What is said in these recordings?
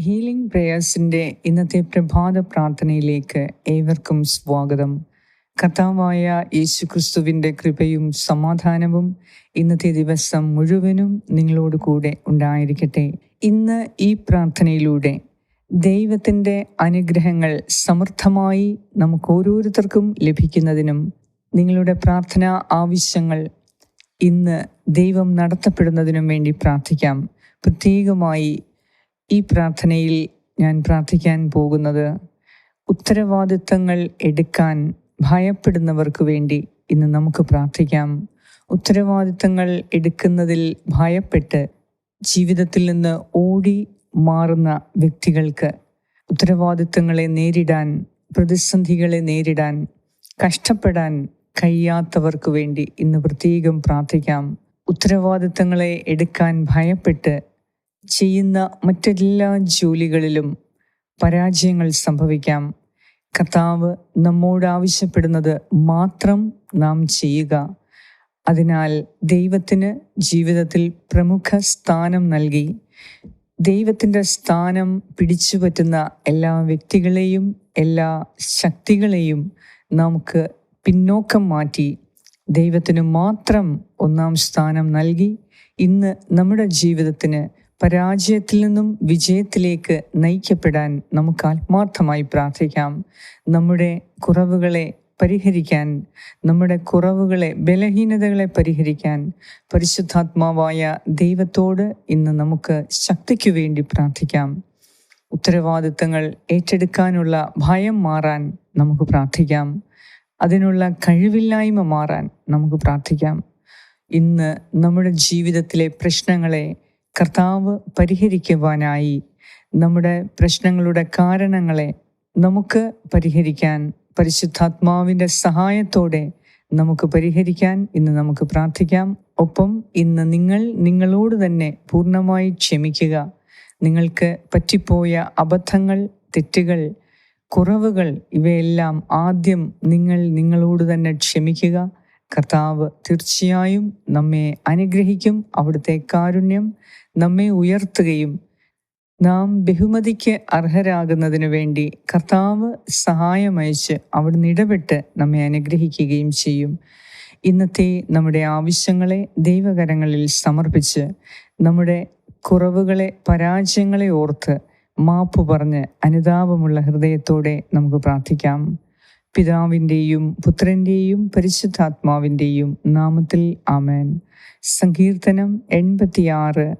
Healing പ്രേയേഴ്സിന്റെ ഇന്നത്തെ പ്രഭാത പ്രാർത്ഥനയിലേക്ക് ഏവർക്കും സ്വാഗതം. കർത്താവായ യേശു ക്രിസ്തുവിന്റെ കൃപയും സമാധാനവും ഇന്നത്തെ ദിവസം മുഴുവനും നിങ്ങളോട് കൂടെ ഉണ്ടായിരിക്കട്ടെ. ഇന്ന് ഈ പ്രാർത്ഥനയിലൂടെ ദൈവത്തിന്റെ അനുഗ്രഹങ്ങൾ സമൃദ്ധമായി നമുക്ക് ഓരോരുത്തർക്കും ലഭിക്കുന്നതിനും നിങ്ങളുടെ പ്രാർത്ഥനാ ആവശ്യങ്ങൾ ഇന്ന് ദൈവം നടത്തപ്പെടുന്നതിനും വേണ്ടി പ്രാർത്ഥിക്കാം. പ്രത്യേകമായി ഈ പ്രാർത്ഥനയിൽ ഞാൻ പ്രാർത്ഥിക്കാൻ പോകുന്നത് ഉത്തരവാദിത്തങ്ങൾ എടുക്കാൻ ഭയപ്പെടുന്നവർക്ക് വേണ്ടി ഇന്ന് നമുക്ക് പ്രാർത്ഥിക്കാം. ഉത്തരവാദിത്തങ്ങൾ എടുക്കുന്നതിൽ ഭയപ്പെട്ട് ജീവിതത്തിൽ നിന്ന് ഓടി മാറുന്ന വ്യക്തികൾക്ക് ഉത്തരവാദിത്തങ്ങളെ നേരിടാൻ പ്രതിസന്ധികളെ നേരിടാൻ കഷ്ടപ്പെടാൻ കഴിയാത്തവർക്ക് വേണ്ടി ഇന്ന് പ്രത്യേകം പ്രാർത്ഥിക്കാം. ഉത്തരവാദിത്തങ്ങളെ എടുക്കാൻ ഭയപ്പെട്ട് ചെയ്യുന്ന മറ്റെല്ലാ ജോലികളിലും പരാജയങ്ങൾ സംഭവിക്കാം. കർത്താവ് നമ്മോട് ആവശ്യപ്പെടുന്നത് മാത്രം നാം ചെയ്യുക. അതിനാൽ ദൈവത്തിന് ജീവിതത്തിൽ പ്രമുഖ സ്ഥാനം നൽകി. ദൈവത്തിന്റെ സ്ഥാനം പിടിച്ചു പറ്റുന്ന എല്ലാ വ്യക്തികളെയും എല്ലാ ശക്തികളെയും നമുക്ക് പിന്നോക്കം മാറ്റി. ദൈവത്തിന് മാത്രം ഒന്നാം സ്ഥാനം നൽകി. ഇന്ന് നമ്മുടെ ജീവിതത്തിന് പരാജയത്തിൽ നിന്നും വിജയത്തിലേക്ക് നയിക്കപ്പെടാൻ നമുക്ക് ആത്മാർത്ഥമായി പ്രാർത്ഥിക്കാം. നമ്മുടെ കുറവുകളെ പരിഹരിക്കാൻ നമ്മുടെ കുറവുകളെ ബലഹീനതകളെ പരിഹരിക്കാൻ പരിശുദ്ധാത്മാവായ ദൈവത്തോട് ഇന്ന് നമുക്ക് ശക്തിക്ക് വേണ്ടി പ്രാർത്ഥിക്കാം. ഉത്തരവാദിത്തങ്ങൾ ഏറ്റെടുക്കാനുള്ള ഭയം മാറാൻ നമുക്ക് പ്രാർത്ഥിക്കാം. അതിനുള്ള കഴിവില്ലായ്മ മാറാൻ നമുക്ക് പ്രാർത്ഥിക്കാം. ഇന്ന് നമ്മുടെ ജീവിതത്തിലെ പ്രശ്നങ്ങളെ കർത്താവ് പരിഹരിക്കുവാനായി നമ്മുടെ പ്രശ്നങ്ങളുടെ കാരണങ്ങളെ നമുക്ക് പരിഹരിക്കാൻ പരിശുദ്ധാത്മാവിന്റെ സഹായത്തോടെ നമുക്ക് പരിഹരിക്കാൻ ഇന്ന് നമുക്ക് പ്രാർത്ഥിക്കാം. ഒപ്പം ഇന്ന് നിങ്ങൾ നിങ്ങളോട് തന്നെ പൂർണമായി ക്ഷമിക്കുക. നിങ്ങൾക്ക് പറ്റിപ്പോയ അബദ്ധങ്ങൾ തെറ്റുകൾ കുറവുകൾ ഇവയെല്ലാം ആദ്യം നിങ്ങൾ നിങ്ങളോട് തന്നെ ക്ഷമിക്കുക. കർത്താവ് തീർച്ചയായും നമ്മെ അനുഗ്രഹിക്കും. അവിടുത്തെ കാരുണ്യം നമ്മെ ഉയർത്തുകയും നാം ബഹുമതിക്ക് അർഹരാകുന്നതിന് വേണ്ടി കർത്താവ് സഹായമയച്ച് അവിടുന്ന് ഇടപെട്ട് നമ്മെ അനുഗ്രഹിക്കുകയും ചെയ്യും. ഇന്നത്തെ നമ്മുടെ ആവശ്യങ്ങളെ ദൈവകരങ്ങളിൽ സമർപ്പിച്ച് നമ്മുടെ കുറവുകളെ പരാജയങ്ങളെ ഓർത്ത് മാപ്പ് പറഞ്ഞ് അനുതാപമുള്ള ഹൃദയത്തോടെ നമുക്ക് പ്രാർത്ഥിക്കാം. പിതാവിന്റെയും പുത്രന്റെയും പരിശുദ്ധാത്മാവിന്റെയും നാമത്തിൽ ആമേൻ. സങ്കീർത്തനം എൺപത്തിയാറ്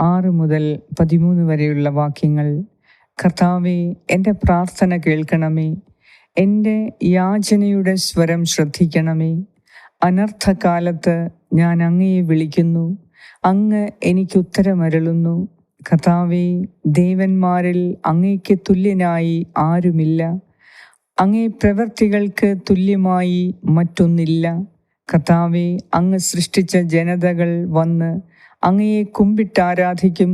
ആറ് മുതൽ പതിമൂന്ന് വരെയുള്ള വാക്യങ്ങൾ. കർത്താവെ എന്റെ പ്രാർത്ഥന കേൾക്കണമേ. എന്റെ യാചനയുടെ സ്വരം ശ്രദ്ധിക്കണമേ. അനർത്ഥകാലത്ത് ഞാൻ അങ്ങയെ വിളിക്കുന്നു. അങ്ങ് എനിക്ക് ഉത്തരമരുളുന്നു. കർത്താവെ ദേവന്മാരിൽ അങ്ങയ്ക്ക് തുല്യനായി ആരുമില്ല. അങ്ങേ പ്രവൃത്തികൾക്ക് തുല്യമായി മറ്റൊന്നില്ല. കർത്താവെ അങ്ങ് സൃഷ്ടിച്ച ജനതകൾ വന്ന് അങ്ങയെ കുമ്പിട്ടാരാധിക്കും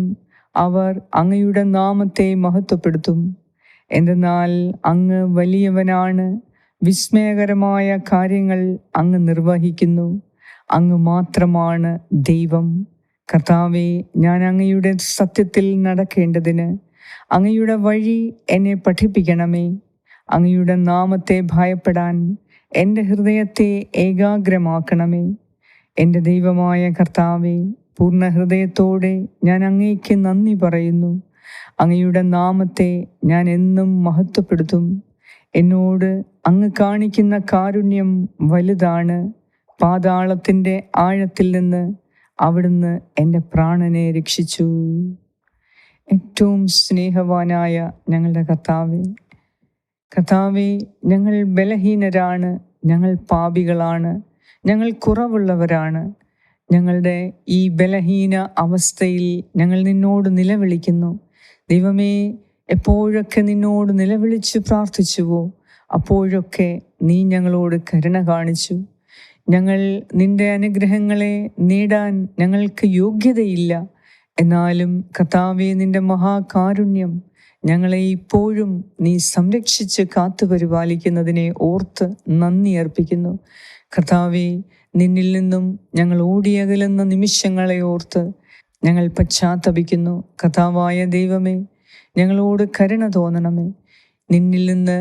അവർ അങ്ങയുടെ നാമത്തെ മഹത്വപ്പെടുത്തും. എന്തെന്നാൽ അങ്ങ് വലിയവനാണ്. വിസ്മയകരമായ കാര്യങ്ങൾ അങ്ങ് നിർവഹിക്കുന്നു. അങ്ങ് മാത്രമാണ് ദൈവം. കർത്താവെ ഞാൻ അങ്ങയുടെ സത്യത്തിൽ നടക്കേണ്ടതിന് അങ്ങയുടെ വഴി എന്നെ പഠിപ്പിക്കണമേ. അങ്ങയുടെ നാമത്തെ ഭയപ്പെടാൻ എന്റെ ഹൃദയത്തെ ഏകാഗ്രമാക്കണമേ. എന്റെ ദൈവമായ കർത്താവെ പൂർണ ഹൃദയത്തോടെ ഞാൻ അങ്ങേക്ക് നന്ദി പറയുന്നു. അങ്ങയുടെ നാമത്തെ ഞാൻ എന്നും മഹത്വപ്പെടുത്തും. എന്നോട് അങ്ങ് കാണിക്കുന്ന കാരുണ്യം വലുതാണ്. പാതാളത്തിന്റെ ആഴത്തിൽ നിന്ന് അവിടുന്ന് എന്റെ പ്രാണനെ രക്ഷിച്ചു. ഏറ്റവും സ്നേഹവാനായ ഞങ്ങളുടെ കർത്താവെ കർത്താവെ ഞങ്ങൾ ബലഹീനരാണ് ഞങ്ങൾ പാപികളാണ് ഞങ്ങൾ കുറവുള്ളവരാണ്. ഞങ്ങളുടെ ഈ ബലഹീന അവസ്ഥയിൽ ഞങ്ങൾ നിന്നോട് നിലവിളിക്കുന്നു. ദൈവമേ എപ്പോഴൊക്കെ നിന്നോട് നിലവിളിച്ച് പ്രാർത്ഥിച്ചുവോ അപ്പോഴൊക്കെ നീ ഞങ്ങളോട് കരുണ കാണിച്ചു. ഞങ്ങൾ നിന്റെ അനുഗ്രഹങ്ങളെ നേടാൻ ഞങ്ങൾക്ക് യോഗ്യതയില്ല. എന്നാലും കഥാവി നിന്റെ മഹാകാരുണ്യം ഞങ്ങളെ ഇപ്പോഴും നീ സംരക്ഷിച്ച് കാത്തു പരിപാലിക്കുന്നതിനെ ഓർത്ത് നന്ദി അർപ്പിക്കുന്നു. കർത്താവെ നിന്നിൽ നിന്നും ഞങ്ങൾ ഓടിയകലുന്ന നിമിഷങ്ങളെ ഓർത്ത് ഞങ്ങൾ പശ്ചാത്തപിക്കുന്നു. കഥാവായ ദൈവമേ ഞങ്ങളോട് കരുണ തോന്നണമേ. നിന്നിൽ നിന്ന്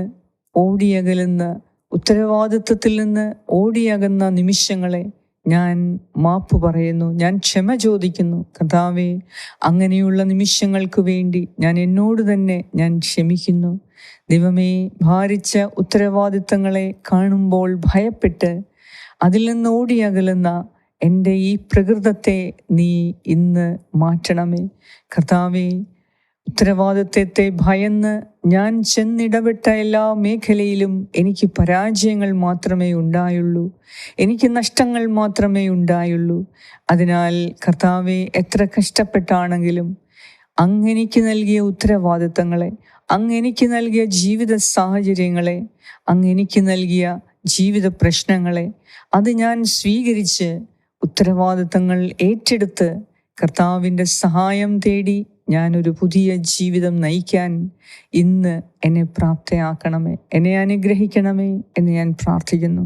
ഓടിയകലുന്ന ഉത്തരവാദിത്വത്തിൽ നിന്ന് ഓടിയകുന്ന നിമിഷങ്ങളെ ഞാൻ മാപ്പ് പറയുന്നു ഞാൻ ക്ഷമ ചോദിക്കുന്നു. കഥാവേ അങ്ങനെയുള്ള നിമിഷങ്ങൾക്ക് വേണ്ടി ഞാൻ എന്നോട് തന്നെ ഞാൻ ക്ഷമിക്കുന്നു. ദൈവമേ ഭാരിച്ച ഉത്തരവാദിത്തങ്ങളെ കാണുമ്പോൾ ഭയപ്പെട്ട് അതിൽ നിന്ന് ഓടിയകലുന്ന എന്റെ ഈ പ്രകൃതത്തെ നീ ഇന്ന് മാറ്റണമേ. കർത്താവേ ഉത്തരവാദിത്വത്തെ ഭയന്ന് ഞാൻ ചെന്നിടപെട്ട എല്ലാ മേഖലയിലും എനിക്ക് പരാജയങ്ങൾ മാത്രമേ ഉണ്ടായുള്ളൂ. എനിക്ക് നഷ്ടങ്ങൾ മാത്രമേ ഉണ്ടായുള്ളൂ. അതിനാൽ കർത്താവെ എത്ര കഷ്ടപ്പെട്ടാണെങ്കിലും അങ്ങെനിക്ക് നൽകിയ ഉത്തരവാദിത്തങ്ങളെ അങ്ങെനിക്ക് നൽകിയ ജീവിത സാഹചര്യങ്ങളെ അങ്ങെനിക്ക് നൽകിയ ജീവിത പ്രശ്നങ്ങളെ അത് ഞാൻ സ്വീകരിച്ച് ഉത്തരവാദിത്തങ്ങൾ ഏറ്റെടുത്ത് കർത്താവിന്റെ സഹായം തേടി ഞാനൊരു പുതിയ ജീവിതം നയിക്കാൻ ഇന്ന് എന്നെ പ്രാപ്തയാക്കണമേ എന്നെ അനുഗ്രഹിക്കണമേ എന്ന് ഞാൻ പ്രാർത്ഥിക്കുന്നു.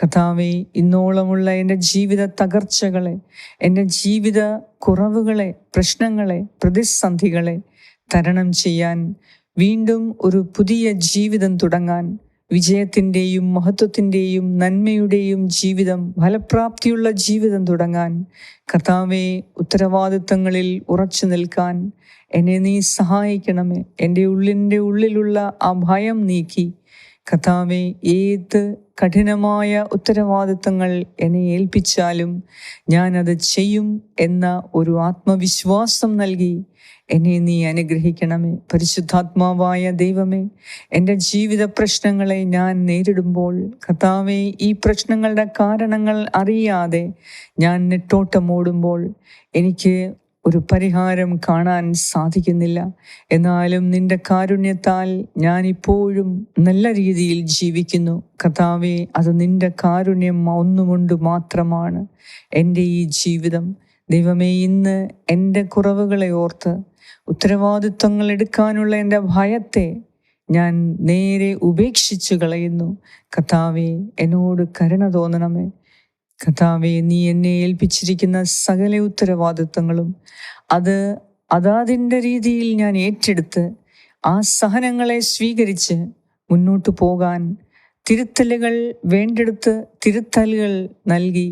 കഥാവെ ഇന്നോളമുള്ള എന്റെ ജീവിത തകർച്ചകളെ എന്റെ ജീവിത കുറവുകളെ പ്രശ്നങ്ങളെ പ്രതിസന്ധികളെ തരണം ചെയ്യാൻ വീണ്ടും ഒരു പുതിയ ജീവിതം തുടങ്ങാൻ വിജയത്തിന്റെയും മഹത്വത്തിന്റെയും നന്മയുടെയും ജീവിതം ഫലപ്രാപ്തിയുള്ള ജീവിതം തുടങ്ങാൻ കർത്താവെ ഉത്തരവാദിത്തങ്ങളിൽ ഉറച്ചു നിൽക്കാൻ എന്നെ നീ സഹായിക്കണമേ. എന്റെ ഉള്ളിന്റെ ഉള്ളിലുള്ള ആ ഭയം നീക്കി കർത്താവെ ഏത് കഠിനമായ ഉത്തരവാദിത്തങ്ങൾ എന്നെ ഏൽപ്പിച്ചാലും ഞാനത് ചെയ്യും എന്ന ഒരു ആത്മവിശ്വാസം നൽകി എന്നെ നീ അനുഗ്രഹിക്കണമേ. പരിശുദ്ധാത്മാവായ ദൈവമേ എന്റെ ജീവിത പ്രശ്നങ്ങളെ ഞാൻ നേരിടുമ്പോൾ കർത്താവെ ഈ പ്രശ്നങ്ങളുടെ കാരണങ്ങൾ അറിയാതെ ഞാൻ നെട്ടോട്ടമോടുമ്പോൾ എനിക്ക് ഒരു പരിഹാരം കാണാൻ സാധിക്കുന്നില്ല. എന്നാലും നിന്റെ കാരുണ്യത്താൽ ഞാൻ ഇപ്പോഴും നല്ല രീതിയിൽ ജീവിക്കുന്നു. കഥാവെ അത് നിന്റെ കാരുണ്യം ഒന്നുകൊണ്ട് മാത്രമാണ് എന്റെ ഈ ജീവിതം. ദൈവമേ ഇന്ന് എന്റെ കുറവുകളെ ഓർത്ത് ഉത്തരവാദിത്വങ്ങൾ എടുക്കാനുള്ള എന്റെ ഭയത്തെ ഞാൻ നേരെ ഉപേക്ഷിച്ചു കളയുന്നു. കഥാവെ എന്നോട് കരുണ തോന്നണമേ. കഥാവെ നീ എന്നെ ഏൽപ്പിച്ചിരിക്കുന്ന സകല ഉത്തരവാദിത്വങ്ങളും അത് അതാതിന്റെ രീതിയിൽ ഞാൻ ഏറ്റെടുത്ത് ആ സഹനങ്ങളെ സ്വീകരിച്ച് മുന്നോട്ട് പോകാൻ തിരുത്തലുകൾ വേണ്ടെടുത്ത് തിരുത്തലുകൾ നൽകി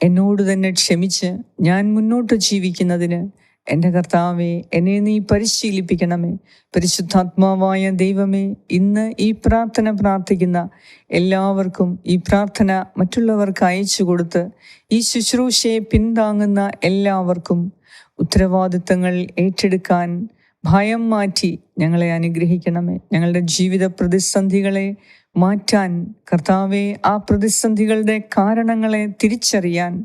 എന്നോട് തന്നെ ക്ഷമിച്ച് ഞാൻ മുന്നോട്ട് ജീവിക്കുന്നതിന് എന്റെ കർത്താവെ എന്നെ നീ പരിശീലിപ്പിക്കണമേ. പരിശുദ്ധാത്മാവായ ദൈവമേ ഇന്ന് ഈ പ്രാർത്ഥന പ്രാർത്ഥിക്കുന്ന എല്ലാവർക്കും ഈ പ്രാർത്ഥന മറ്റുള്ളവർക്ക് അയച്ചു കൊടുത്ത് ഈ ശുശ്രൂഷയെ പിന്താങ്ങുന്ന എല്ലാവർക്കും ഉത്തരവാദിത്തങ്ങൾ ഏറ്റെടുക്കാൻ ഭയം മാറ്റി ഞങ്ങളെ അനുഗ്രഹിക്കണമേ. ഞങ്ങളുടെ ജീവിത പ്രതിസന്ധികളെ മാറ്റാൻ കർത്താവെ ആ പ്രതിസന്ധികളുടെ കാരണങ്ങളെ തിരിച്ചറിയാൻ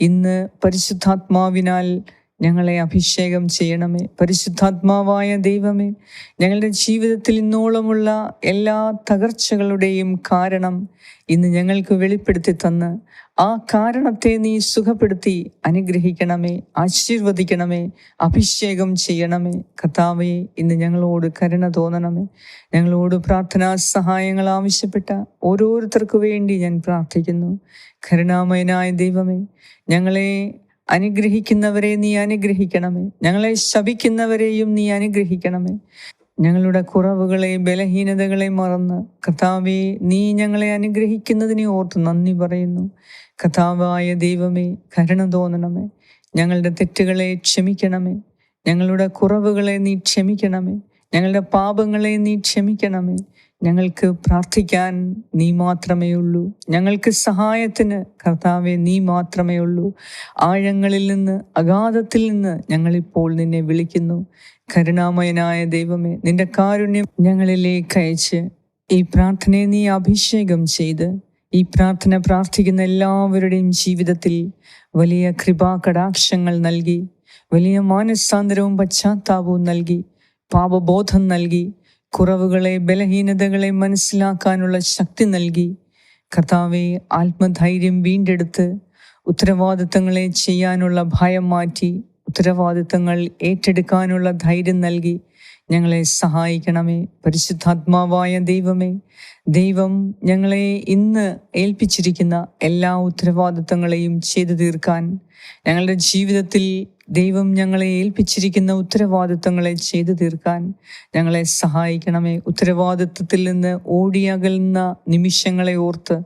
ഇന്ന് പരിശുദ്ധാത്മാവിനാൽ ഞങ്ങളെ അഭിഷേകം ചെയ്യണമേ. പരിശുദ്ധാത്മാവായ ദൈവമേ ഞങ്ങളുടെ ജീവിതത്തിൽ ഇന്നോളമുള്ള എല്ലാ തകർച്ചകളുടെയും കാരണം ഇന്ന് ഞങ്ങൾക്ക് വെളിപ്പെടുത്തി തന്ന്. ആ കാരണത്തെ നീ സുഖപ്പെടുത്തി അനുഗ്രഹിക്കണമേ ആശീർവദിക്കണമേ അഭിഷേകം ചെയ്യണമേ. കർത്താവെ ഇന്ന് ഞങ്ങളോട് കരുണ തോന്നണമേ. ഞങ്ങളോട് പ്രാർത്ഥനാ സഹായങ്ങൾ ആവശ്യപ്പെട്ട ഓരോരുത്തർക്കു വേണ്ടി ഞാൻ പ്രാർത്ഥിക്കുന്നു. കരുണാമയനായ ദൈവമേ ഞങ്ങളെ അനുഗ്രഹിക്കുന്നവരെ നീ അനുഗ്രഹിക്കണമേ. ഞങ്ങളെ ശപിക്കുന്നവരെയും നീ അനുഗ്രഹിക്കണമേ. ഞങ്ങളുടെ കുറവുകളെ ബലഹീനതകളെ മറന്ന് കഥാവെ നീ ഞങ്ങളെ അനുഗ്രഹിക്കുന്നതിനെ ഓർത്ത് നന്ദി പറയുന്നു. കഥാവായ ദൈവമേ കരുണ തോന്നണമേ. ഞങ്ങളുടെ തെറ്റുകളെ ക്ഷമിക്കണമേ. ഞങ്ങളുടെ കുറവുകളെ നീ ക്ഷമിക്കണമേ. ഞങ്ങളുടെ പാപങ്ങളെ നീ ക്ഷമിക്കണമേ. ഞങ്ങൾക്ക് പ്രാർത്ഥിക്കാൻ നീ മാത്രമേ ഉള്ളൂ. ഞങ്ങൾക്ക് സഹായത്തിന് കർത്താവെ നീ മാത്രമേ ഉള്ളൂ. ആഴങ്ങളിൽ നിന്ന് അഗാധത്തിൽ നിന്ന് ഞങ്ങളിപ്പോൾ നിന്നെ വിളിക്കുന്നു. കരുണാമയനായ ദൈവമേ നിന്റെ കാരുണ്യം ഞങ്ങളിലേക്ക് അയച്ച് ഈ പ്രാർത്ഥനയെ നീ അഭിഷേകം ചെയ്ത് ഈ പ്രാർത്ഥന പ്രാർത്ഥിക്കുന്ന എല്ലാവരുടെയും ജീവിതത്തിൽ വലിയ കൃപാകടാക്ഷങ്ങൾ നൽകി വലിയ മാനസാന്തരവും പശ്ചാത്താപവും നൽകി പാപബോധം നൽകി കുറവുകളെ ബലഹീനതകളെ മനസ്സിലാക്കാനുള്ള ശക്തി നൽകി. കർത്താവെ ആത്മധൈര്യം വീണ്ടെടുത്ത് ഉത്തരവാദിത്തങ്ങളെ ചെയ്യാനുള്ള ഭയം മാറ്റി ഉത്തരവാദിത്തങ്ങൾ ഏറ്റെടുക്കാനുള്ള ധൈര്യം നൽകി ഞങ്ങളെ സഹായിക്കണമേ. പരിശുദ്ധാത്മാവായ ദൈവമേ ദൈവം ഞങ്ങളെ ഇന്ന് ഏൽപ്പിച്ചിരിക്കുന്ന എല്ലാ ഉത്തരവാദിത്തങ്ങളെയും ചെയ്തു തീർക്കാൻ ഞങ്ങളുടെ ജീവിതത്തിൽ ദൈവം ഞങ്ങളെ ഏൽപ്പിച്ചിരിക്കുന്ന ഉത്തരവാദിത്തങ്ങളെ ചെയ്തു തീർക്കാൻ ഞങ്ങളെ സഹായിക്കണമേ. ഉത്തരവാദിത്വത്തിൽ നിന്ന് ഓടിയകലുന്ന നിമിഷങ്ങളെ ഓർത്ത്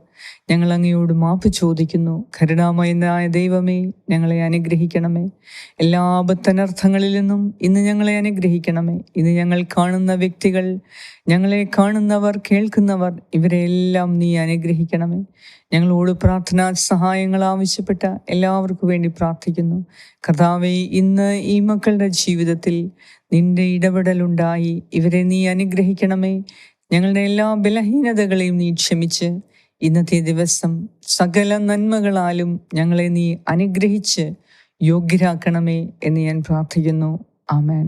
ഞങ്ങൾ അങ്ങയോട് മാപ്പ് ചോദിക്കുന്നു. കരുണാമയനായ ദൈവമേ ഞങ്ങളെ അനുഗ്രഹിക്കണമേ. എല്ലാ ആപത്തനർത്ഥങ്ങളിൽ നിന്നും ഇന്ന് ഞങ്ങളെ അനുഗ്രഹിക്കണമേ. ഇന്ന് ഞങ്ങൾ കാണുന്ന വ്യക്തികൾ ഞങ്ങളെ കാണുന്നവർ കേൾക്കുന്നവർ ഇവരെല്ലാം നീ അനുഗ്രഹിക്കണമേ. ഞങ്ങളോട് പ്രാർത്ഥനാ സഹായങ്ങൾ ആവശ്യപ്പെട്ട എല്ലാവർക്കും വേണ്ടി പ്രാർത്ഥിക്കുന്നു. കർത്താവെ ഇന്ന് ഈ മക്കളുടെ ജീവിതത്തിൽ നിന്റെ ഇടപെടലുണ്ടായി ഇവരെ നീ അനുഗ്രഹിക്കണമേ. ഞങ്ങളുടെ എല്ലാ ബലഹീനതകളെയും നീ ക്ഷമിച്ച് ഇന്നത്തെ ദിവസം സകല നന്മകളാലും ഞങ്ങളെ നീ അനുഗ്രഹിച്ച് യോഗ്യരാക്കണമേ എന്ന് ഞാൻ പ്രാർത്ഥിക്കുന്നു. ആമേൻ.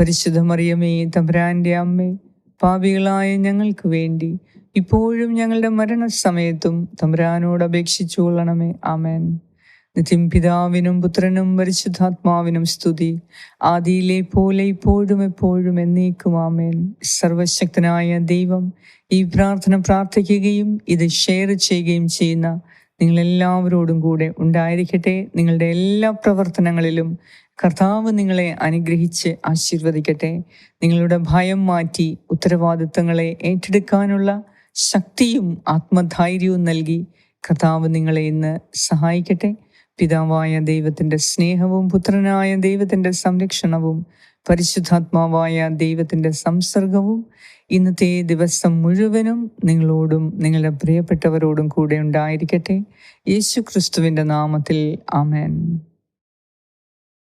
പരിശുദ്ധ മറിയമേ തമ്പുരാന്റെ അമ്മേ പാപികളായ ഞങ്ങൾക്ക് വേണ്ടി ഇപ്പോഴും ഞങ്ങളുടെ മരണസമയത്തും തമ്പുരാനോട് അപേക്ഷിച്ചു കൊള്ളണമേ. ആമേൻ. നിത്യം പിതാവിനും പുത്രനും പരിശുദ്ധാത്മാവിനും സ്തുതി. ആദിയിലെ പോലെ ഇപ്പോഴും എപ്പോഴും എന്നേക്കും ആമേൻ. സർവശക്തനായ ദൈവം ഈ പ്രാർത്ഥന പ്രാർത്ഥിക്കുകയും ഇത് ഷെയർ ചെയ്യുകയും ചെയ്യുന്ന നിങ്ങളെല്ലാവരോടും കൂടെ ഉണ്ടായിരിക്കട്ടെ. നിങ്ങളുടെ എല്ലാ പ്രവർത്തനങ്ങളിലും കർത്താവ് നിങ്ങളെ അനുഗ്രഹിച്ച് ആശീർവദിക്കട്ടെ. നിങ്ങളുടെ ഭയം മാറ്റി ഉത്തരവാദിത്തങ്ങളെ ഏറ്റെടുക്കാനുള്ള ശക്തിയും ആത്മധൈര്യവും നൽകി കർത്താവ് നിങ്ങളെ ഇന്ന് സഹായിക്കട്ടെ. പിതാവായ ദൈവത്തിന്റെ സ്നേഹവും പുത്രനായ ദൈവത്തിന്റെ സംരക്ഷണവും പരിശുദ്ധാത്മാവായ ദൈവത്തിന്റെ സംസർഗവും ഇന്നത്തെ ദിവസം മുഴുവനും നിങ്ങളോടും നിങ്ങളുടെ പ്രിയപ്പെട്ടവരോടും കൂടെ ഉണ്ടായിരിക്കട്ടെ. യേശു ക്രിസ്തുവിന്റെ നാമത്തിൽ ആമേൻ.